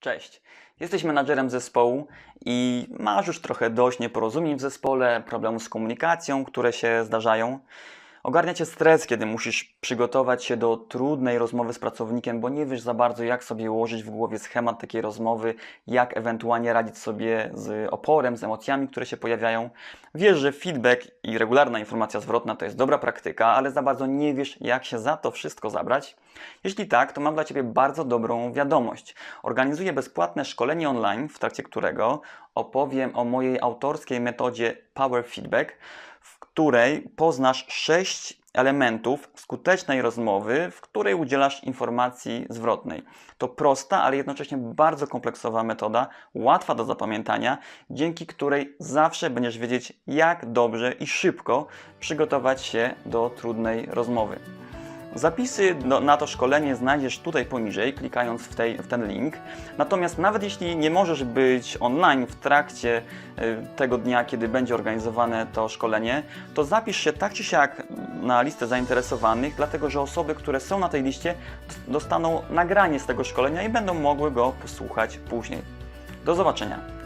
Cześć. Jesteś menadżerem zespołu i masz już trochę dość nieporozumień w zespole, problemów z komunikacją, które się zdarzają. Ogarnia cię stres, kiedy musisz przygotować się do trudnej rozmowy z pracownikiem, bo nie wiesz za bardzo, jak sobie ułożyć w głowie schemat takiej rozmowy, jak ewentualnie radzić sobie z oporem, z emocjami, które się pojawiają. Wiesz, że feedback i regularna informacja zwrotna to jest dobra praktyka, ale za bardzo nie wiesz, jak się za to wszystko zabrać. Jeśli tak, to mam dla Ciebie bardzo dobrą wiadomość. Organizuję bezpłatne szkolenie online, w trakcie którego opowiem o mojej autorskiej metodzie Power Feedback, w której poznasz sześć elementów skutecznej rozmowy, w której udzielasz informacji zwrotnej. To prosta, ale jednocześnie bardzo kompleksowa metoda, łatwa do zapamiętania, dzięki której zawsze będziesz wiedzieć, jak dobrze i szybko przygotować się do trudnej rozmowy. Zapisy do, na to szkolenie znajdziesz tutaj poniżej, klikając w, tej, w ten link. Natomiast nawet jeśli nie możesz być online w trakcie y, tego dnia, kiedy będzie organizowane to szkolenie, to zapisz się tak czy siak na listę zainteresowanych, dlatego że osoby, które są na tej liście, dostaną nagranie z tego szkolenia i będą mogły go posłuchać później. Do zobaczenia.